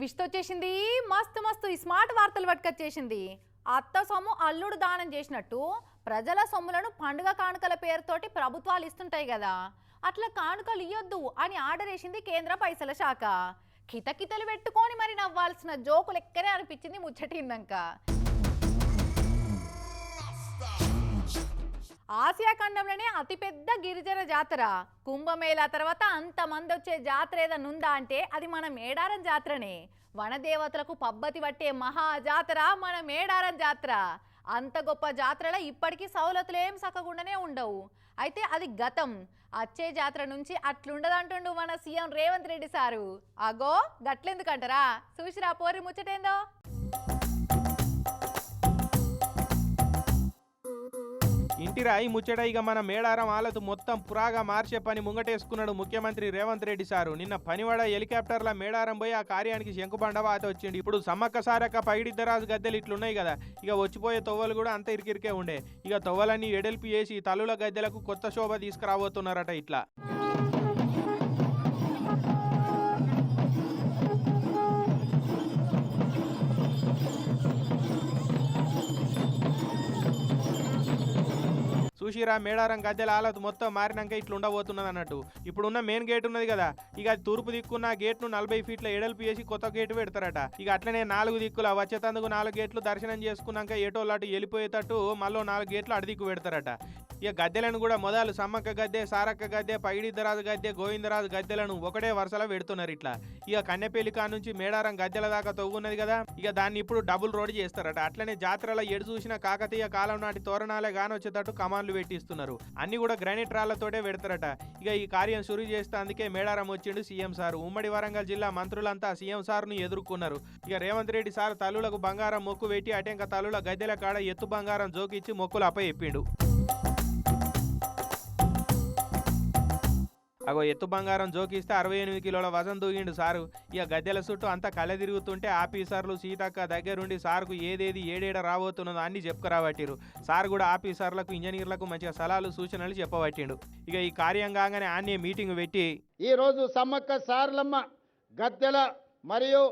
విష్తొచ్చేసింది మస్తు మస్తు. ఈ స్మార్ట్ వార్తలు పట్టుకొచ్చేసింది. అత్త సొమ్ము అల్లుడు దానం చేసినట్టు ప్రజల సొమ్ములను పండుగ కానుకల పేరుతోటి ప్రభుత్వాలు ఇస్తుంటాయి కదా. అట్లా కానుకలు ఇయ్యొద్దు అని ఆర్డర్ వేసింది కేంద్ర పైసల శాఖ. కితకితలు పెట్టుకొని మరి నవ్వాల్సిన జోకులు ఎక్కడే అనిపించింది ముచ్చటిందాక. ఆసియా ఖండంలోనే అతిపెద్ద గిరిజన జాతర. కుంభమేళా తర్వాత అంతమంది వచ్చే జాతర ఏదైనా ఉందా అంటే అది మన మేడారం జాతరనే. వనదేవతలకు పబ్బతి పట్టే మహా జాతర మన మేడారం జాతర. అంత గొప్ప జాతరలో ఇప్పటికీ సౌలతులు ఏం ఉండవు. అయితే అది గతం. అచ్చే జాతర నుంచి అట్లుండదంటుండు మన సీఎం రేవంత్ రెడ్డి సారు. అగో గట్లెందుకంటారా? చూసిరా పోరి ముచ్చటేందో? ఇంటిరా ఈ ముచ్చట ఇక మన మేడారం ఆలతు మొత్తం పురాగా మార్చే పని ముంగటేసుకున్నాడు ముఖ్యమంత్రి రేవంత్ రెడ్డి సారు. నిన్న పనివాడ హెలికాప్టర్ల మేడారం పోయి ఆ కార్యానికి శంకుబండవాత వచ్చిండు. ఇప్పుడు సమ్మక్క సారక్క పైడిద్దరాజు గద్దెలు ఇట్లున్నాయి కదా ఇక వచ్చిపోయే తొవ్వలు కూడా అంత ఇరికిరికే ఉండే. ఇక తొవ్వలన్నీ ఎడల్పి వేసి తలుల గద్దెలకు కొత్త శోభ తీసుకురాబోతున్నారట ఇట్లా. చూసిరా మేడారం గద్దెల ఆలత్ మొత్తం మారినాక ఇట్లా ఉండబోతున్నది అన్నట్టు. ఇప్పుడున్న మెయిన్ గేట్ ఉన్నది కదా. ఇక అది తూర్పు దిక్కున్న గేట్ను నలభై ఫీట్ల ఎడల్పు చేసి కొత్త గేటు పెడతారట. ఇక అట్లనే నాలుగు దిక్కుల వచ్చేతందుకు నాలుగు గేట్లు దర్శనం చేసుకున్నాక ఏటోళ్ళు లాటు వెళ్ళిపోయేటట్టు మళ్ళీ నాలుగు గేట్లు అటు పెడతారట. ఇక గద్దెలను కూడా మొదలు సమ్మక్క గద్దె సారక్క గద్దె పైడిద్దరాజు గద్దె గోవిందరాజు గద్దెలను ఒకటే వరుసలో పెడుతున్నారు ఇట్లా. ఇక కన్నెపల్లి కా నుంచి మేడారం గద్దెల దాకా తవ్వున్నది కదా. ఇక దాన్ని ఇప్పుడు డబుల్ రోడ్ చేస్తారట. అట్లనే జాతరలో ఎడు చూసిన కాకతీయ కాలం నాటి తోరణాలే గానొచ్చేటట్టు కమాన్లు పెట్టిస్తున్నారు అన్ని కూడా గ్రానైట్ రాళ్ళతోటే పెడతారట. ఇక ఈ కార్యం సురు చేస్తే అందుకే మేడారం వచ్చిండు సీఎం సార్. ఉమ్మడి వరంగల్ జిల్లా మంత్రులంతా సీఎం సార్ను ఎదుర్కొన్నారు. ఇక రేవంత్ రెడ్డి సార్ తల్లులకు బంగారం మొక్కు పెట్టి అటెంక తల్లుల గద్దెల కాడ ఎత్తు బంగారం జోకిచ్చి మొక్కులు అప్ప చెప్పిండు అగో ఎత్తు బంగారం జోకిస్తే అరవై ఎనిమిది కిలోల వజన్ దూగిండు సారు. ఇక గద్దెల చుట్టూ అంతా కళ్ళ తిరుగుతుంటే ఆఫీసర్లు సీతక్క దగ్గరుండి సార్కు ఏదేది ఏడేడ రాబోతున్నదో అన్ని చెప్పుకురాబట్టిరు సార్ కూడా ఆఫీసర్లకు ఇంజనీర్లకు మంచిగా సలహాలు సూచనలు చెప్పబట్టిండు. ఇక ఈ కార్యం కాగానే ఆన్నే మీటింగ్ పెట్టి ఈరోజు సమ్మక్క సార్లమ్మ గద్దెల మరియు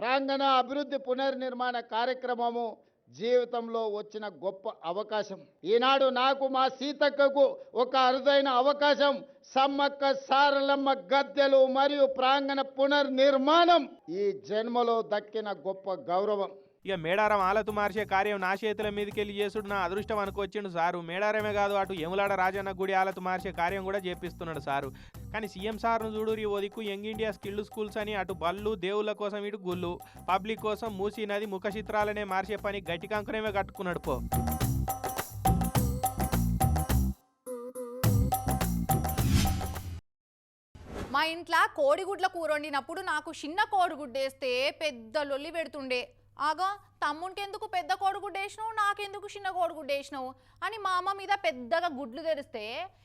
ప్రాంగణ అభివృద్ధి పునర్నిర్మాణ కార్యక్రమము జీవితంలో వచ్చిన గొప్ప అవకాశం. ఈనాడు నాకు మా సీతక్కకు ఒక అరుదైన అవకాశం. సమ్మక్క సారలమ్మ గద్దెలు మరియు ప్రాంగణ పునర్నిర్మాణం. ఈ జన్మలో దక్కిన గొప్ప గౌరవం. ఇక మేడారం ఆలతు మార్చే కార్యం నా చేతుల మీదకి వెళ్ళి చేసుడు నా అదృష్టం అనుకొచ్చిండు సారు. మేడారమే కాదు అటు యములాడ రాజన్న గుడి ఆలతు మార్చే కార్యం కూడా చేపిస్తున్నాడు సారు. కానీ సీఎం సార్ను చూడు ఈ దిక్కు యంగ్ ఇండియా స్కిల్డ్ స్కూల్స్ అని అటు బళ్ళు దేవుళ్ళ కోసం ఇటు గుళ్ళు పబ్లిక్ కోసం మూసీ నది ముఖ చిత్రాలనే మార్చే పని గట్టి కంకునమే కట్టుకున్నాడు పో. మా ఇంట్లో కోడిగుడ్ల కూర వండినప్పుడు నాకు చిన్న కోడిగుడ్డేస్తే పెద్ద లొల్లి పెడుతుండే. ఆగా తమ్మునికెందుకు పెద్ద కోడిగుడ్డు వేసినావు నాకెందుకు చిన్న కోడిగుడ్డు వేసినావు అని మా అమ్మ మీద పెద్దగా గుడ్లు తెరిస్తే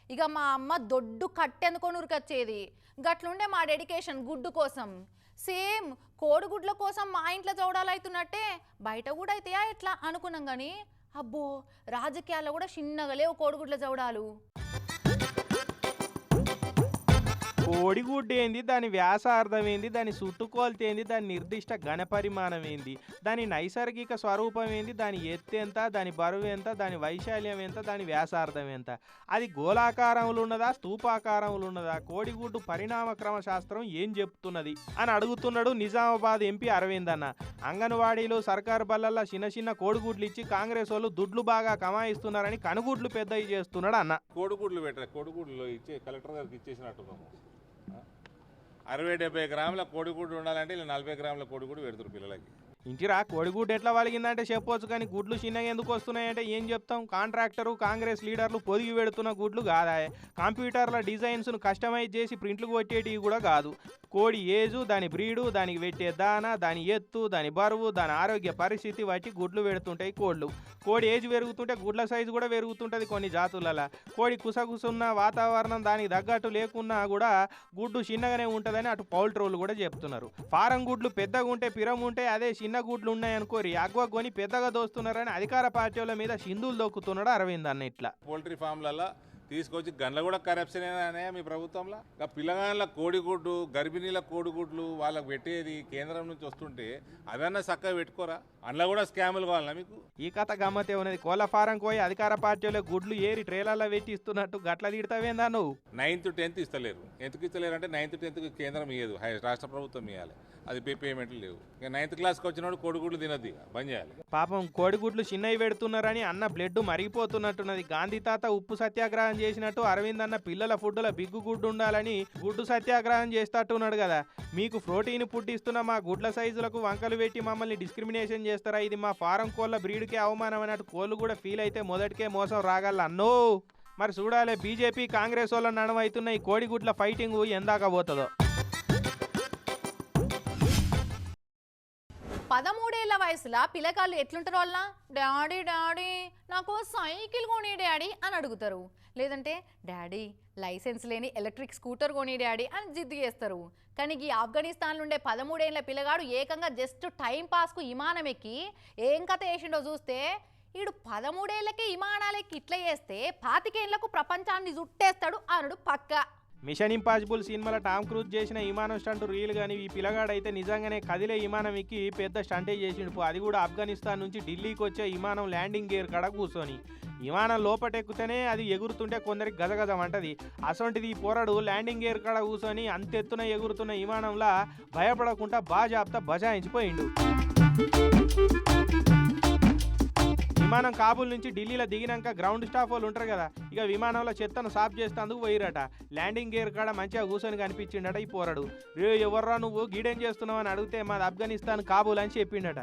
ఇక మా అమ్మ దొడ్డు కట్టెందుకొని ఉరికొచ్చేది గట్లుండే మా డెడికేషన్ గుడ్డు కోసం. సేమ్ కోడిగుడ్ల కోసం మా ఇంట్లో చౌడాలవుతున్నట్టే బయట కూడా అయితాయా ఎట్లా? అనుకున్నాం కానీ అబ్బో రాజకీయాల్లో కూడా చిన్నగా లేవు కోడిగుడ్ల చౌడాలు కోడిగుడ్డు ఏంది దాని వ్యాసార్థం ఏంది దాని చుట్టుకొలత ఏంది దాని నిర్దిష్ట ఘనపరిమాణం ఏంది దాని నైసర్గిక స్వరూపం ఏంది దాని ఎత్తు ఎంత దాని బరువు ఎంత దాని వైశాల్యం ఎంత దాని వ్యాసార్థం ఎంత అది గోళాకారంలో ఉన్నదా స్తూపాకారంలో ఉన్నదా కోడిగుడ్డు పరిణామ క్రమ శాస్త్రం ఏం చెప్తున్నది? అని అడుగుతున్నాడు నిజామాబాద్ ఎంపీ అరవింద్ అన్న అంగన్వాడీలో సర్కారు బల్లల్లో చిన్న చిన్న కోడిగుడ్లు ఇచ్చి కాంగ్రెస్ వాళ్ళు దుడ్లు బాగా కమాయిస్తున్నారని కనుగుడ్లు పెద్దవి చేస్తున్నాడు అన్న కోడిగుడ్లు పెట్టారు? కోడిగుడ్లు ఇచ్చే కలెక్టర్ గారికి ఇచ్చేసినట్టున్నాము. అరవై డెబ్బై గ్రాముల కోడిగుడ్డు ఉండాలంటే ఇలా నలభై గ్రాముల కోడిగుడ్డు పెడతారు పిల్లలకి. ఇంటిరా కోడిగుడ్డు ఎట్లా వలిగిందంటే చెప్పొచ్చు కానీ గుడ్లు చిన్నగా ఎందుకు వస్తున్నాయంటే ఏం చెప్తాం? కాంట్రాక్టరు కాంగ్రెస్ లీడర్లు పొదిగి పెడుతున్న గుడ్లు కాదా? కంప్యూటర్ల డిజైన్స్ను కస్టమైజ్ చేసి ప్రింట్లు కొట్టేటివి కూడా కాదు. కోడి ఏజు దాని బ్రీడు దానికి పెట్టే దాన దాని ఎత్తు దాని బరువు దాని ఆరోగ్య పరిస్థితి బట్టి గుడ్లు పెడుతుంటాయి కోళ్ళు. కోడి ఏజ్ పెరుగుతుంటే గుడ్ల సైజు కూడా పెరుగుతుంటుంది కొన్ని జాతులలో. కోడి కుసగుసున్న వాతావరణం దానికి తగ్గట్టు లేకున్నా కూడా గుడ్డు చిన్నగానే ఉంటుందని అటు పౌల్ట్రోలు కూడా చెప్తున్నారు. ఫారం గుడ్లు పెద్దగా ఉంటే పిరం ఉంటే అదే చిన్న గుడ్లు ఉన్నాయనుకోరి అగ్వ కొని పెద్దగా దోస్తున్నారని అధికార పార్టీల మీద సింధులు దొక్కుతున్నాడు అరవింద్ అన్న ఇట్లా. పోల్ట్రీ ఫామ్లలో తీసుకొచ్చి గన్ల కూడా కరప్షన్ అనే మీ ప్రభుత్వంలో? పిల్లగాళ్ళ కోడిగుడ్డు గర్భిణీల కోడిగుడ్లు వాళ్ళకి పెట్టేది కేంద్రం నుంచి వస్తుంటే అవన్నీ చక్కగా పెట్టుకోరా? అందులో కూడా స్కాములు కావాలా మీకు? ఈ కథ గమ్మతే ఉన్నది. కోళ్ళ ఫారం కోయి అధికార పార్టీలో గుడ్లు ఏరి ట్రైలర్లో పెట్టి ఇస్తున్నట్టు గట్ల తిడతావేందా నువ్వు? నైన్త్ టెన్త్ ఇస్తలేరు. ఎందుకు ఇస్తలేరు అంటే నైన్త్ టెన్త్కి కేంద్రం ఇయ్యదు. రాష్ట్ర ప్రభుత్వం ఇవ్వాలి అది పే పేమెంట్లు లేవు. ఇక నైన్త్ క్లాస్కి వచ్చినప్పుడు కోడిగుడ్లు తినది బంద్ చేయాలి. పాపం కోడిగుడ్లు చిన్నవి పెడుతున్నారని అన్న బ్లడ్ మరిగిపోతున్నట్టున్నది. గాంధీ తాత ఉప్పు సత్యాగ్రహం చేసినట్టు అరవింద్ అన్న పిల్లల ఫుడ్లో బిగ్గు గుడ్డు ఉండాలని గుడ్డు సత్యాగ్రహం చేస్తట్టున్నాడు కదా. మీకు ప్రోటీన్ పుట్టిస్తున్న మా గుడ్ల సైజులకు వంకలు పెట్టి మమ్మల్ని డిస్క్రిమినేషన్ చేస్తారా? ఇది మా ఫారం కోళ్ళ బ్రీడ్కే అవమానం అన్నట్టు కోళ్ళు కూడా ఫీల్ అయితే మొదటికే మోసం రాగల అన్నో! మరి చూడాలి బీజేపీ కాంగ్రెస్ వాళ్ళ నడవైతున్న ఈ కోడిగుడ్ల ఫైటింగ్ ఎందాక పోతుందో? వయసులో? పిల్లకాళ్ళు ఎట్లుంటారు వాళ్ళ? డాడీ డాడీ నాకు సైకిల్ కొని డాడీ అని అడుగుతారు. లేదంటే డాడీ లైసెన్స్ లేని ఎలక్ట్రిక్ స్కూటర్ కొని డాడీ అని జిద్దు చేస్తారు. కానీ ఈ ఆఫ్ఘనిస్తాన్లో ఉండే పదమూడేళ్ళ పిల్లగాడు ఏకంగా జస్ట్ టైం పాస్కు విమానం ఎక్కి ఏం కథ వేసిండో చూస్తే ఈడు పదమూడేళ్ళకే విమానాలకి ఇట్లా చేస్తే పాతికేళ్ళకు ప్రపంచాన్ని జుట్టేస్తాడు అనుడు పక్క. మిషన్ ఇంపాసిబుల్ సినిమాలో టామ్ క్రూజ్ చేసిన విమానం స్టంట్ రీల్ కానీ ఈ పిల్లగాడైతే నిజంగానే కదిలే విమానం ఎక్కి పెద్ద స్టంటే చేసిండు. అది కూడా ఆఫ్ఘనిస్తాన్ నుంచి ఢిల్లీకి వచ్చే విమానం ల్యాండింగ్ గేర్ కాడ కూర్చొని. విమానం లోపటెక్కుతేనే అది ఎగురుతుంటే కొందరికి గజగజం అంటది అసొంటిది ఈ పోరాడు ల్యాండింగ్ గేర్ కాడ కూర్చొని అంతెత్తున ఎగురుతున్న విమానంలా భయపడకుండా బాజాప్తా బజాయించిపోయిండు. విమానం కాబూల్ నుంచి ఢిల్లీలో దిగినాక గ్రౌండ్ స్టాఫ్ వాళ్ళు ఉంటారు కదా ఇక విమానంలో చెత్తను సాఫ్ చేస్తేందుకు పోయిరట. ల్యాండింగ్ గేర్ కాడ మంచిగా కూర్చొని కనిపించిండట ఈ పోరాడు. రే ఎవర్రా నువ్వు? గీడేం చేస్తున్నావు? అని అడిగితే మాది ఆఫ్ఘనిస్తాన్ కాబూల్ అని చెప్పిండట.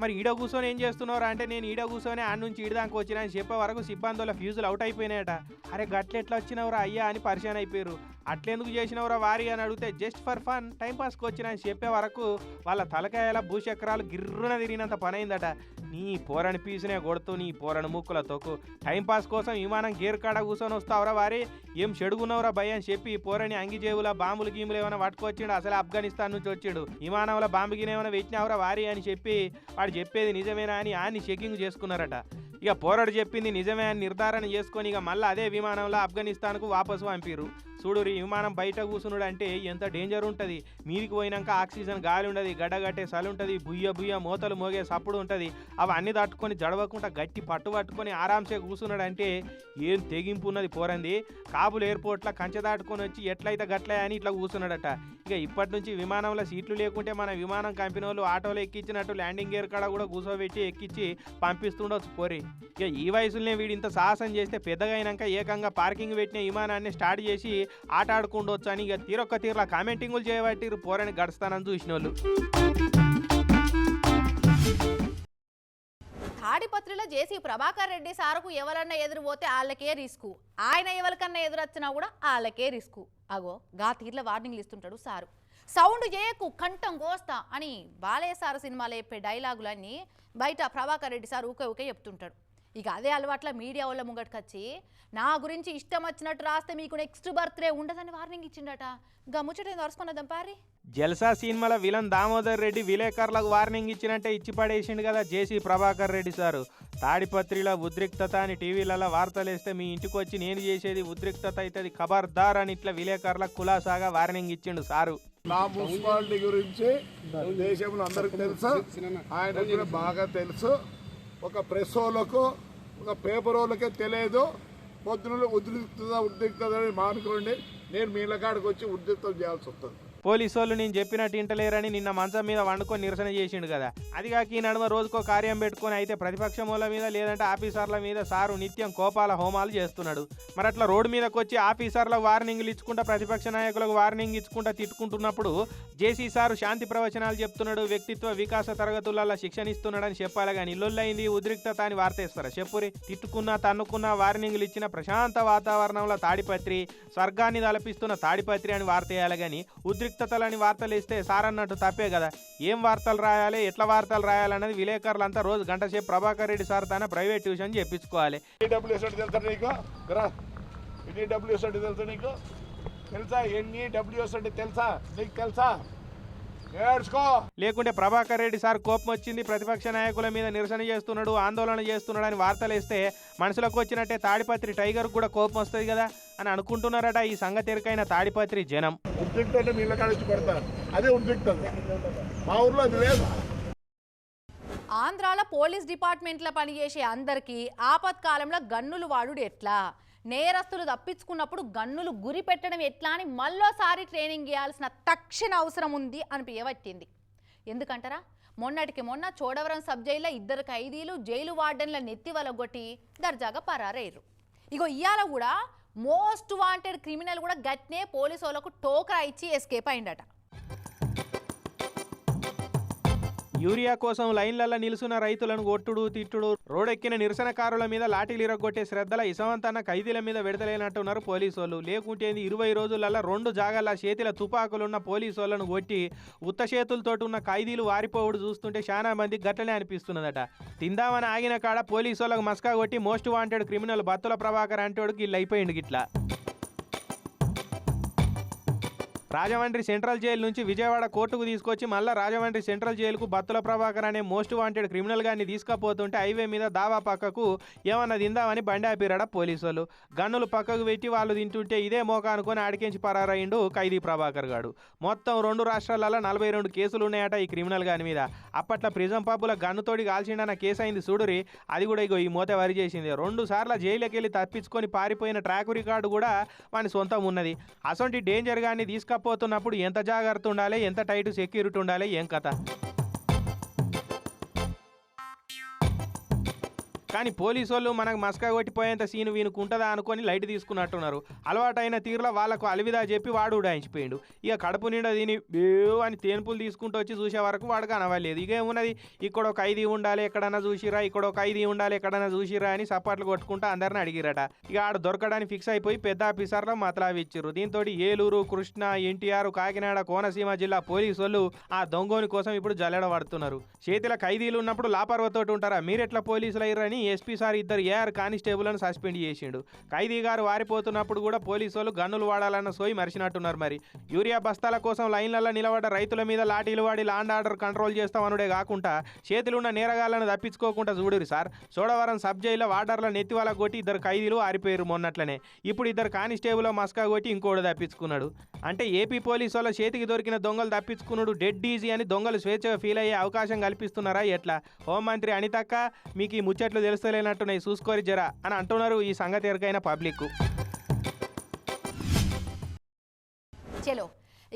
మరి ఈడ కూర్చొని ఏం చేస్తున్నారా అంటే నేను ఈడ కూర్చొని ఆ నుంచి ఈడదానికి వచ్చినా అని చెప్పే వరకు సిబ్బందుల ఫ్యూజులు అవుట్ అయిపోయినాయట. అరే గట్లెట్లా వచ్చినవరా అయ్యా? అని పరిచయం అయిపోయారు అట్లెందుకు చేసినవరా వారి అని అడిగితే జస్ట్ ఫర్ ఫన్ టైం పాస్కి వచ్చిన అని చెప్పే వరకు వాళ్ళ తలకాయల భూచక్రాలు గిర్రున తిరిగినంత పని అయిందట నీ పోరని పీసునే కొడుతూ నీ పోరని ముక్కుల తొక్కు. టైంపాస్ కోసం విమానం గేర్ కాడ కూర్చొని వస్తావురా వారి? ఏం చెడుగున్నావురా భయ అని చెప్పి పోరని అంగి జేబుల బాంబులు గీములు ఏమైనా పట్టుకొచ్చిండు? అసలు ఆఫ్ఘనిస్తాన్ నుంచి వచ్చిండు. విమానంలో బాంబు గిన ఏమైనా పెట్టినావురా వారి అని చెప్పి వాడు చెప్పేది నిజమేనా అని ఆని చెకింగ్ చేసుకున్నారట. ఇక పోరాడు చెప్పింది నిజమే అని నిర్ధారణ చేసుకొని ఇక మళ్ళీ అదే విమానంలో ఆఫ్ఘనిస్తాన్కు వాపసు పంపిరు చూడు ఈ విమానం బయట కూర్చున్నాడు అంటే ఎంత డేంజర్ ఉంటుంది. మీదికి పోయినాక ఆక్సిజన్ గాలి ఉండదు గడ్డగట్టే చలి ఉంటుంది బుయ్య బుయ్య మూతలు మోగే సప్పుడు ఉంటుంది. అవి అన్ని తట్టుకొని జడవకుండా గట్టి పట్టు పట్టుకొని ఆరాంసే కూర్చున్నాడు అంటే ఏం తెగింపు ఉన్నది పోరంది. కాబుల్ ఎయిర్పోర్ట్లో కంచె దాటుకొని వచ్చి ఎట్లయితే గట్లే అని ఇట్లా కూర్చున్నాడట ఇక ఇప్పటి నుంచి విమానంలో సీట్లు లేకుంటే మన విమానం కంపెనీ వాళ్ళు ఆటోలో ఎక్కించినట్టు ల్యాండింగ్ గేర్ కాడ కూడా కూర్చోబెట్టి ఎక్కించి పంపిస్తుండొచ్చు పోరి. ఇక ఈ వయసులోనే వీడు ఇంత సాహసం చేస్తే పెద్దగా అయినాక ఏకంగా పార్కింగ్ పెట్టిన విమానాన్ని స్టార్ట్ చేసి ఆట ఆడుకుండొచ్చు అని ఇక తీరొక్క తీరులా కామెంటింగులు చేయబట్టి పోరని గడుస్తానని చూసిన వాళ్ళు తాడిపత్రిలో జేసీ ప్రభాకర్ రెడ్డి సారుకు ఎవరన్నా ఎదురు పోతే వాళ్ళకే రిస్కు. ఆయన ఎవరికన్నా ఎదురొచ్చినా కూడా వాళ్ళకే రిస్కు. అగో గా తీర్ల వార్నింగ్లు ఇస్తుంటాడు సారు. సౌండ్ చేయకు కంఠం కోస్తా అని బాలయ్య సినిమాలో చెప్పే డైలాగులన్నీ బయట ప్రభాకర్ రెడ్డి సార్ ఊకే ఊకే చెప్తుంటాడు. ఇక అదే అలవాట్ల మీడియా వాళ్ళ ముంగటికొచ్చి నా గురించి ఇష్టం వచ్చినట్టు రాస్తే మీకు నెక్స్ట్ బర్త్డే ఉండదని వార్నింగ్ ఇచ్చిండట. గమ్ముచ్చట దొరుకున్నదాం పారి? జల్సా సినిమాల విలన్ దామోదర్ రెడ్డి విలేకరులకు వార్నింగ్ ఇచ్చినట్టే ఇచ్చి పడేసిండు కదా జేసీ ప్రభాకర్ రెడ్డి సారు. తాడిపత్రిలో ఉద్రిక్తత అని టీవీలలో వార్తలు వేస్తే మీ ఇంటికి వచ్చి నేను చేసేది ఉద్రిక్తత అవుతుంది ఖబర్దార్ అని ఇట్లా విలేకరులకు కులాసాగా వార్నింగ్ ఇచ్చిండు సారు. నా మున్సిపాలిటీ గురించి దేశంలో అందరికి తెలుసు. ఆయన కూడా బాగా తెలుసు. ఒక ప్రెస్ వాళ్ళకు ఒక పేపర్ వాళ్ళకే తెలియదు. పొద్దున ఉద్రిక్తత ఉద్రిక్తత అని మానుకోండి. నేను మీ కాడికి వచ్చి ఉద్రిక్తం చేయాల్సి వస్తుంది. పోలీసు వాళ్ళు నేను చెప్పినట్టు ఇంటలేరని నిన్న మంచం మీద వండుకొని నిరసన చేసిండు కదా. అది కాక ఈ నడుమ రోజుకో కార్యం పెట్టుకొని అయితే ప్రతిపక్షం వాళ్ళ మీద లేదంటే ఆఫీసర్ల మీద సారు నిత్యం కోపాల హోమాలు చేస్తున్నాడు. మరి అట్లా రోడ్డు మీదకి వచ్చి ఆఫీసర్లకు వార్నింగ్లు ఇచ్చుకుంటా ప్రతిపక్ష నాయకులకు వార్నింగ్ ఇచ్చుకుంటా తిట్టుకుంటున్నప్పుడు జేసీ సారు శాంతి ప్రవచనాలు చెప్తున్నాడు వ్యక్తిత్వ వికాస తరగతులలో శిక్షణ ఇస్తున్నాడని చెప్పాలి కానీ ఇల్లుల్లైంది ఉద్రిక్తత అని వార్తేస్తారా? చెప్పురి తిట్టుకున్నా తన్నుకున్నా వార్నింగ్లు ఇచ్చిన ప్రశాంత వాతావరణంలో తాడిపత్రి స్వర్గాన్ని తలపిస్తున్న తాడిపత్రి అని వార్తేయాలి కానీ ఉద్రిక్తతలని వార్తలు ఇస్తే సార్ అన్నట్టు తప్పే కదా. ఏం వార్తలు రాయాలి ఎట్లా వార్తలు రాయాలనేది విలేకరులంతా రోజు గంట సేపు ప్రభాకర్ రెడ్డి సార్ తన ప్రైవేట్ ట్యూషన్ చెప్పించుకోవాలి. తెలుసా నీకు? రా. అంటే తెలుసా? నీకు తెలుసా? లేకుంటే ప్రభాకర్ రెడ్డి సార్ కోపం వచ్చింది. ప్రతిపక్ష నాయకుల మీద నిరసన చేస్తున్నాడు ఆందోళన చేస్తున్నాడు అని వార్తలు వేస్తే మనసులోకి వచ్చినట్టే తాడిపత్రి టైగర్ కూడా కోపం వస్తుంది కదా అని అనుకుంటున్నారట ఈ సంగతి ఎరుకైన తాడిపత్రి జనం. అదే మా ఊర్లో అది లేదు. ఆంధ్రాల పోలీస్ డిపార్ట్మెంట్లో పనిచేసే అందరికీ ఆపత్కాలంలో గన్నులు వాడుడు ఎట్లా? నేరస్తులు తప్పించుకున్నప్పుడు గన్నులు గురి పెట్టడం ఎట్లా అని మళ్ళోసారి ట్రైనింగ్ ఇవ్వాల్సిన తక్షణ అవసరం ఉంది అనిపించబట్టింది ఎందుకంటారా? మొన్నటికి మొన్న చోడవరం సబ్ జైల్లో ఇద్దరు ఖైదీలు జైలు వార్డెన్ల నెత్తి వలగొట్టి దర్జాగా పరారయ్యారు. ఇగో ఇవాళ కూడా మోస్ట్ వాంటెడ్ క్రిమినల్ కూడా గట్నే పోలీసు వాళ్ళకు టోకరా ఇచ్చి ఎస్కేప్ అయిండట. యూరియా కోసం లైన్లలో నిలుసున్న రైతులను కొట్టుడు తిట్టుడు రోడెక్కిన నిరసనకారుల మీద లాఠీలు ఇరగొట్టే శ్రద్ధల ఇసవంతన ఖైదీల మీద విడతలేనట్టున్నారు పోలీసు వాళ్ళు లేకుంటే ఇరవై రోజులలో రెండు జాగాల చేతిల తుపాకులున్న పోలీసు వాళ్ళను కొట్టి ఉత్త చేతులతోటి ఉన్న ఖైదీలు వారిపోవుడు చూస్తుంటే చాలా మంది గట్లనే అనిపిస్తున్నదట. తిందామని ఆగిన కాడ పోలీసు వాళ్ళకు మస్కా కొట్టి most wanted criminal Battula Prabhakar అంటోడికి ఇల్లు అయిపోయింది గిట్లా. రాజమండ్రి సెంట్రల్ జైలు నుంచి విజయవాడ కోర్టుకు తీసుకొచ్చి మళ్ళా రాజమండ్రి సెంట్రల్ జైలుకు బత్తుల ప్రభాకర్ అనే మోస్ట్ వాంటెడ్ క్రిమినల్ గాన్ని తీసుకపోతుంటే హైవే మీద దావా పక్కకు ఏమన్నా తిందామని బండి ఆపిరాడ పోలీసు వాళ్ళు గన్నులు పక్కకు పెట్టి వాళ్ళు తింటుంటే ఇదే మోకా అనుకొని ఆడికించి పరారయ్యిండు ఖైదీ ప్రభాకర్ గాడు. మొత్తం రెండు రాష్ట్రాలలో నలభై రెండు కేసులు ఉన్నాయట ఈ క్రిమినల్ గాని మీద. అప్పట్లో ప్రిజం పబ్బుల గన్నుతోటి కాల్చిండన్న కేసు అయింది చూడురి అది కూడా ఇగో ఈ మూత వరి చేసింది. రెండు సార్లు జైలుకి వెళ్ళి తప్పించుకొని పారిపోయిన ట్రాక్ రికార్డు కూడా వాని సొంతం ఉన్నది. అసొంటి డేంజర్ గాని తీసుకపోతున్నప్పుడు ఎంత జాగ్రత్త ఉండాలి ఎంత టైట్ సెక్యూరిటీ ఉండాలి? ఏం కథ? కానీ పోలీసు వాళ్ళు మనకు మస్కా కొట్టిపోయేంత సీన్ వీనుకు ఉంటుందా అనుకొని లైట్ తీసుకున్నట్టున్నారు. అలవాటైన తీరులో వాళ్ళకు అలివిదా చెప్పి వాడు ఉడాయించిపోయిండు ఇక కడుపు నిండా దీని బేవ్ అని తేనుపులు తీసుకుంటూ వచ్చి చూసే వరకు వాడు కనవలేదు ఇక ఏమున్నది? ఇక్కడ ఒక ఐదు ఉండాలి ఎక్కడన్నా చూసిరా ఇక్కడ ఒక ఐదు ఉండాలి ఎక్కడన్నా చూసిరా అని సపాట్లు కొట్టుకుంటూ అందరిని అడిగిరట ఇక ఆడ దొరకడానికి ఫిక్స్ అయిపోయి పెద్ద ఆఫీసర్లో మతలావిచ్చారు దీంతో ఏలూరు కృష్ణ ఎన్టీఆర్ కాకినాడ కోనసీమ జిల్లా పోలీసు వాళ్ళు ఆ దొంగోని కోసం ఇప్పుడు జల్లెడ పడుతున్నారు. చేతిలో ఖైదీలు ఉన్నప్పుడు లాపర్వతోటి ఉంటారా? మీరెట్లా పోలీసులు అయ్యారని ఎస్పీ సార్ ఇద్దరు ఏఆర్ కానిస్టేబుల్ను సస్పెండ్ చేసిండు. ఖైదీ గారు వారిపోతున్నప్పుడు కూడా పోలీసు వాళ్ళు గన్నులు వాడాలన్న సోయి మరిచినట్టున్నారు మరి. యూరియా బస్తాల కోసం లైన్లలో నిలబడ్డ రైతుల మీద లాఠీలు వాడి లాండ్ ఆర్డర్ కంట్రోల్ చేస్తామనుడే కాకుండా చేతులున్న నేరగాళ్ళను తప్పించుకోకుండా చూడురు సార్. సోడవరం సబ్ జైల్లో వార్డర్ల నెత్తి కొట్టి ఇద్దరు ఖైదీలు ఆరిపోయారు మొన్నట్లనే. ఇప్పుడు ఇద్దరు కానిస్టేబుల్ మస్కా కొట్టి ఇంకోడు తప్పించుకున్నాడు. అంటే ఏపీ పోలీసు వాళ్ళ చేతికి దొరికిన దొంగలు తప్పించుకున్నాడు డెడ్ ఈజీ అని దొంగలు స్వేచ్ఛగా ఫీల్ అయ్యే అవకాశం కల్పిస్తున్నారా ఎట్లా? హోంమంత్రి అనితక్క మీకు ఈ ముచ్చట్లు తెలుస్తలేనట్టున్నాయి. చూసుకోరి జరా అని అంటున్నారు ఈ సంగతి ఎరకైన పబ్లిక్ చలో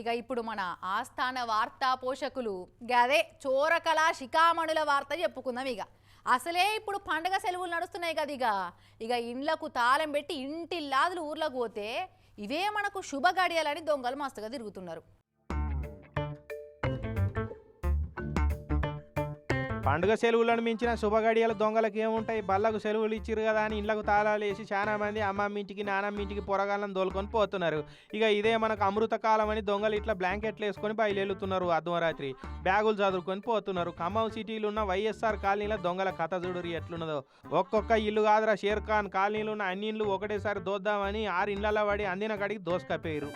ఇక ఇప్పుడు మన ఆస్థాన వార్తా పోషకులు. గదే చోరకళ శిఖామణుల వార్త చెప్పుకుందాం ఇక. అసలే ఇప్పుడు పండగ సెలవులు నడుస్తున్నాయి కదా ఇక. ఇక ఇండ్లకు తాళం పెట్టి ఇంటిల్లాదులు ఊర్లకు పోతే ఇవే మనకు శుభ గడియాలని దొంగలు మస్తుగా తిరుగుతున్నారు. పండుగ సెలవులను మించిన శుభగడియల దొంగలకు ఏముంటాయి? బల్లకు సెలవులు ఇచ్చిరు కదా అని ఇళ్ళకు తాళాలు వేసి చాలా మంది అమ్మమ్మ ఇంటికి నానమ్మ ఇంటికి పొరగాలను దోలుకొని పోతున్నారు. ఇక ఇదే మనకు అమృత కాలం అని దొంగలు ఇట్లా బ్లాంకెట్లు వేసుకొని బయలుతున్నారు అర్ధరాత్రి. బ్యాగులు చదువుకొని పోతున్నారు. ఖమ్మం సిటీలో ఉన్న వైఎస్ఆర్ కాలనీలో దొంగల కథ చూడురు ఎట్లున్నదో. ఒక్కొక్క ఇల్లు కాదురా షేర్ ఖాన్ కాలనీలో ఉన్న అన్ని ఇండ్లు ఒకటేసారి దోద్దామని ఆరు ఇండ్లలో పడి అందిన కడికి దోసుకపోయారు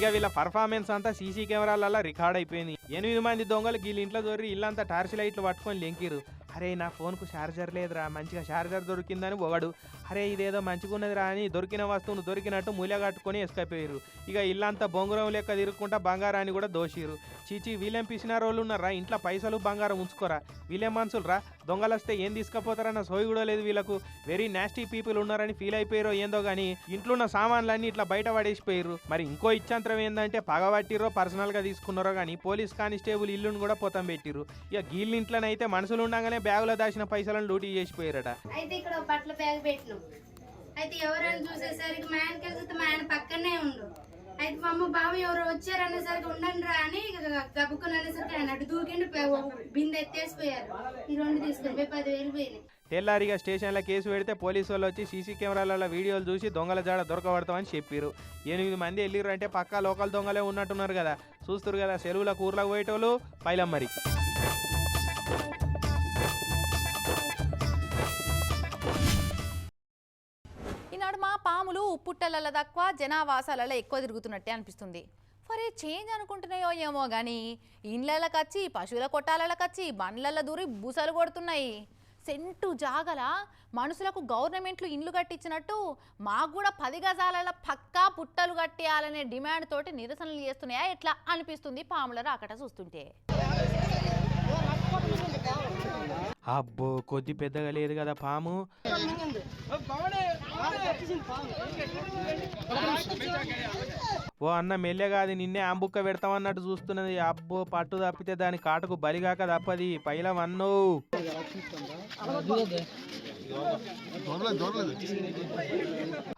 ఇక వీళ్ళ పర్ఫార్మెన్స్ అంతా సీసీ కెమెరాలలో రికార్డ్ అయిపోయింది. ఎనిమిది మంది దొంగలు వీళ్ళ ఇంట్లో దొరి ఇల్లంతా టార్చ్ లైట్లు పట్టుకొని లెంకిరు అరే నా ఫోన్కు ఛార్జర్ లేదురా మంచిగా ఛార్జర్ దొరికిందని ఒకడు అరే ఇదేదో మంచిగా ఉన్నదిరా అని దొరికిన వస్తువును దొరికినట్టు మూల కట్టుకొని ఎస్కపోయారు ఇక ఇల్లంతా బొంగురం లెక్క తిరుక్కుంటా బంగారాన్ని కూడా దోషిరు చీచి వీళ్ళేం పిసిన రోజులు ఉన్నారా? ఇంట్లో పైసలు బంగారం ఉంచుకోరా? వీళ్ళేం మనుషులు రా దొంగలు వస్తే ఏం తీసుకపోతారన్న సోయి కూడా లేదు వీళ్ళకు. వెరీ నాస్టీ పీపుల్ ఉన్నారని ఫీల్ అయిపోయారో ఏందో కానీ ఇంట్లో ఉన్న సామాన్లన్నీ ఇట్లా బయట పడేసిపోయారు మరి ఇంకో ఇచ్చాంతరం ఏంటంటే పగబట్టిరో పర్సనల్గా తీసుకున్నారో కానీ పోలీస్ కానిస్టేబుల్ ఇల్లును కూడా పొతం పెట్టిరు ఇక గీళ్ళ ఇంట్లోనైతే మనుషులు ఉండగానే బ్యాగులో దాచిన పైసలను లూటీ చేసిపోయారట. అయితే ఇక్కడ బట్టల బ్యాగ్ పెట్టినాం. అయితే ఎవరైనా చూసేసరికి మా ఆయనకి వెళ్తే మా ఆయన పక్కనే ఉండు. అయితే మా అమ్మ బాబు ఎవరో వచ్చారనేసరికి ఉండండి రా అని గబుక్కుని అనేసరికి ఆయన అటు దూకిండి బిందె ఎత్తేసిపోయారు. ఈ రెండు తీసుకొని పోయి పదివేలు పోయినాయి. తెల్లారిగా స్టేషన్లో కేసు పెడితే పోలీసు వాళ్ళు వచ్చి సీసీ కెమెరాలలో వీడియోలు చూసి దొంగల జాడ దొరకబడతామని చెప్పారు ఎనిమిది మంది వెళ్ళిర్రు అంటే పక్కా లోకల్ దొంగలే ఉన్నట్టున్నారు కదా. చూస్తున్నారు కదా సెలవులకు ఊర్లకు పోయేటోళ్ళు పైలం మరి తక్కువ జనావాసాలలో ఎక్కువ తిరుగుతున్నట్టే అనిపిస్తుంది. ఫరే చేంజ్ అనుకుంటున్నాయో ఏమో కానీ ఇండ్లకి వచ్చి పశువుల కొట్టాలకు వచ్చి బండ్లలో దూరి బూసలు కొడుతున్నాయి. సెంటు జాగల మనుషులకు గవర్నమెంట్లు ఇండ్లు కట్టించినట్టు మాకు కూడా పది గజాల పక్కా పుట్టలు కట్టేయాలనే డిమాండ్ తోటి నిరసనలు చేస్తున్నాయా? ఎట్లా అనిపిస్తుంది? పాముల రాకట చూస్తుంటే. అబ్బో కొద్ది పెద్దగా లేదు కదా పాము? ఓ అన్న మెల్లెగా అది నిన్నే అంబుక్క పెడతామన్నట్టు చూస్తున్నది. అబ్బో పట్టు తప్పితే దాని కాటుకు బలిగాక తప్పది. పైలం అన్నో.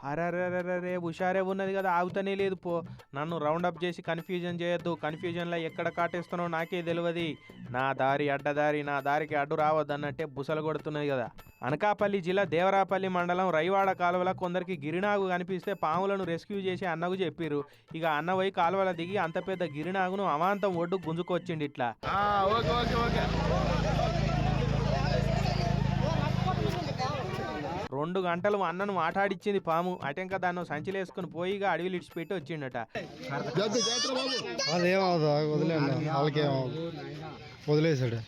అరే హుషారే ఉన్నది కదా ఆగుతనే లేదు పో. నన్ను రౌండ్ అప్ చేసి కన్ఫ్యూజన్ చేయొద్దు. కన్ఫ్యూజన్లో ఎక్కడ కాటేస్తున్నావు నాకే తెలియదు నా దారి అడ్డదారి నా దారికి అడ్డు రావద్దన్నట్టే బుసలు కొడుతున్నది కదా. అనకాపల్లి జిల్లా దేవరాపల్లి మండలం రైవాడ కాలువల కొందరికి గిరినాగు కనిపిస్తే పాములను రెస్క్యూ చేసి అన్నకు చెప్పిర్రు. ఇక అన్న పోయి కాలువల దిగి అంత పెద్ద గిరినాగును అమాంతం ఒడ్డు గుంజుకొచ్చిండి ఇట్లా. Okay okay okay. రెండు గంటలు అన్నను మాట్లాడిచ్చింది పాము. అటెంక దాన్ని సంచిలేసుకుని పోయిగా అడవిలు ఇడిచిపెట్టి వచ్చిండట. వదిలేసాడు.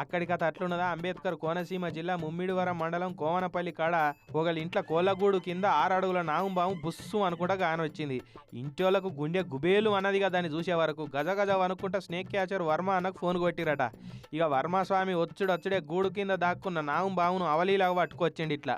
అక్కడి కథ అట్లున్నదా? అంబేద్కర్ కోనసీమ జిల్లా ముమ్మిడివరం మండలం కోవనపల్లి కాడ ఒకళ్ళ ఇంట్లో కోలగూడు కింద ఆరడుగుల అడుగుల నాగుంబాము బుస్సు అనుకుంటా కానొచ్చింది ఇంటోళ్ళకు గుండె గుబేలు అన్నదిగా దాన్ని చూసే వరకు గజ గజ అనుకుంటా స్నేక్ క్యాచర్ వర్మ అన్నకు ఫోన్ కొట్టిరట. ఇక వర్మస్వామి వచ్చుడు వచ్చుడే గూడు కింద దాక్కున్న నాగుంబామును అవలీలాగా పట్టుకొచ్చిండి ఇట్లా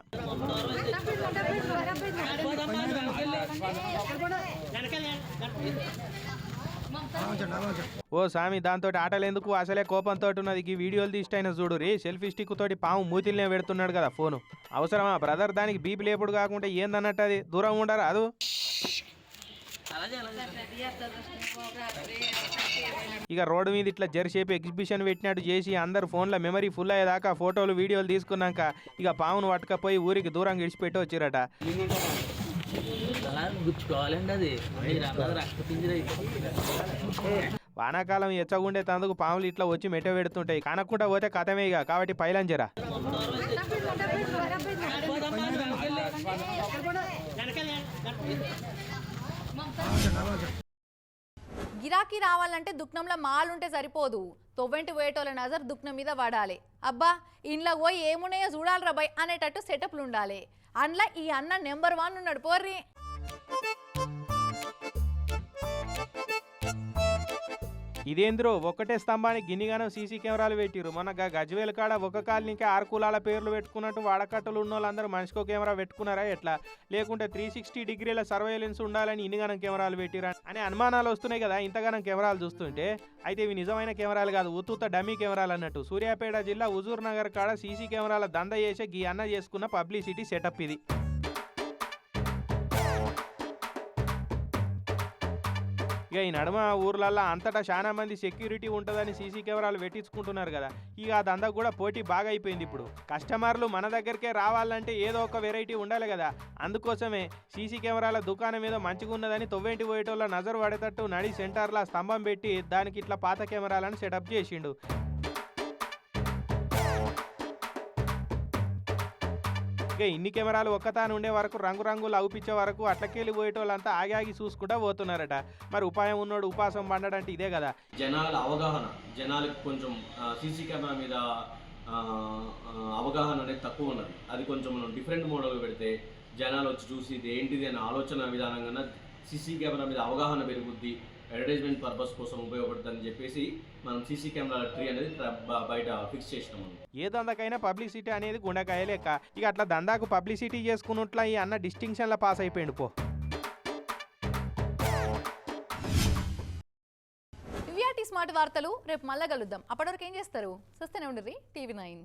ఓ స్వామి దాంతో ఆటలు ఎందుకు? అసలే కోపంతో ఉన్నది. ఈ వీడియోలు తీష్టైన చూడు. రే సెల్ఫీ స్టిక్ తోటి పాము మూతిల్నే పెడుతున్నాడు కదా ఫోను. అవసరమా? బ్రదర్ దానికి బీపీ లేపుడు కాకుండా ఏందన్నట్టు అది? దూరం ఉండరా అదు. ఇక రోడ్డు మీద ఇట్లా జెర్సేపు ఎగ్జిబిషన్ పెట్టినట్టు చేసి అందరు ఫోన్ల మెమరీ ఫుల్ అయ్యేదాకా ఫోటోలు వీడియోలు తీసుకున్నాక ఇక పామును పట్టుకపోయి ఊరికి దూరంగా ఇడిచిపెట్టి వచ్చిరట అలా గుచ్చుకోవాలండి అది. మీరు అన్నది రక్త వానాకాలం ఎచ్చగుండే తందుకు పాములు ఇట్లా వచ్చి మెట్ట పెడుతుంటాయి. కనకుండా పోతే కథమే ఇక కాబట్టి పైలంజరా. గిరాకీ రావాలంటే దుక్నంలో మాలుంటే సరిపోదు. తొవ్వంటి పోయేటోళ్ళ నజర్ దుక్నం మీద పడాలి. అబ్బా ఇంట్లో పోయి ఏమున్నాయో చూడాలి రాబాయ్ అనేటట్టు సెటప్లు ఉండాలి అందులో ఈ అన్న నెంబర్ వన్ ఉన్నాడు పోర్రి. ఇదేంద్రో ఒకటే స్తంభానికి గిన్నిగానం సీసీ కెమెరాలు పెట్టిరు మన గజ్వేల్ కాడ ఒక కాలనీ ఆరు కులాల పేర్లు పెట్టుకున్నట్టు వాడకట్టలు ఉన్న వాళ్ళందరూ మనిషికో కెమెరా పెట్టుకున్నారా ఎట్లా? లేకుంటే త్రీ సిక్స్టీ డిగ్రీల సర్వేలెన్స్ ఉండాలని ఇన్నిగానం కెమెరాలు పెట్టిరా అనే అనుమానాలు వస్తున్నాయి కదా ఇంతగానం కెమెరాలు చూస్తుంటే. అయితే ఇవి నిజమైన కెమెరాలు కాదు ఉత్తుత డమ్మీ కెమెరాలు అన్నట్టు. సూర్యాపేట జిల్లా హుజూర్ నగర్ కాడ సీసీ కెమెరాల దంద చేసే గీ అన్న చేసుకున్న పబ్లిసిటీ సెటప్ ఇది. ఇక ఈ నడుమ ఊర్లల్లో అంతటా చాలా మంది సెక్యూరిటీ ఉంటుందని సీసీ కెమెరాలు పెట్టించుకుంటున్నారు కదా. ఇక ఆ కూడా పోటీ బాగా అయిపోయింది ఇప్పుడు. కస్టమర్లు మన దగ్గరికే రావాలంటే ఏదో ఒక వెరైటీ ఉండాలి కదా. అందుకోసమే సీసీ కెమెరాల దుకాణం మీద మంచిగా ఉన్నదని తొవ్వేంటి పోయేటోళ్ళ నజరు పడేటట్టు నడి సెంటర్లో స్తంభం పెట్టి దానికి ఇట్లా పాత కెమెరాలను సెటప్ చేసిండు. ఇక ఇన్ని కెమెరాలు ఒక్కతాను ఉండే వరకు రంగురంగులు అవుపించే వరకు అట్లకెళ్ళి పోయేటోళ్ళంతా ఆగి ఆగి చూసుకుంటా పోతున్నారట. మరి ఉపాయం ఉన్నోడు ఉపాసం పండడంటే ఇదే కదా. జనాల అవగాహన జనాలకు కొంచెం సీసీ కెమెరా మీద అవగాహన అనేది తక్కువ ఉన్నది. అది కొంచెం మనం డిఫరెంట్ మోడల్ పెడితే జనాలు వచ్చి చూసి ఇది ఏంటిది అనే ఆలోచన కన్నా సీసీ కెమెరా మీద అవగాహన పెరుగుద్ది అడ్వర్టైజ్మెంట్ పర్పస్ కోసం ఉపయోగపడుతుందని చెప్పేసి మనం సీసీ కెమెరా ట్రీ అనేది బయట ఫిక్స్ చేసినాము ఏ దందాకైనా పబ్లిసిటీ అనేది గుండెకాయ లెక్క. ఇక అట్లా దందాకు పబ్లిసిటీ చేసుకున్నట్ల ఈ అన్న డిస్టింక్షన్లో పాస్ అయిపోయిండు పో. స్మార్ట్ వార్తలు రేపు మళ్ళా కలుద్దాం. అప్పటివరకు ఏం చేస్తారు? చూస్తూనే ఉండరు టీవీ నైన్.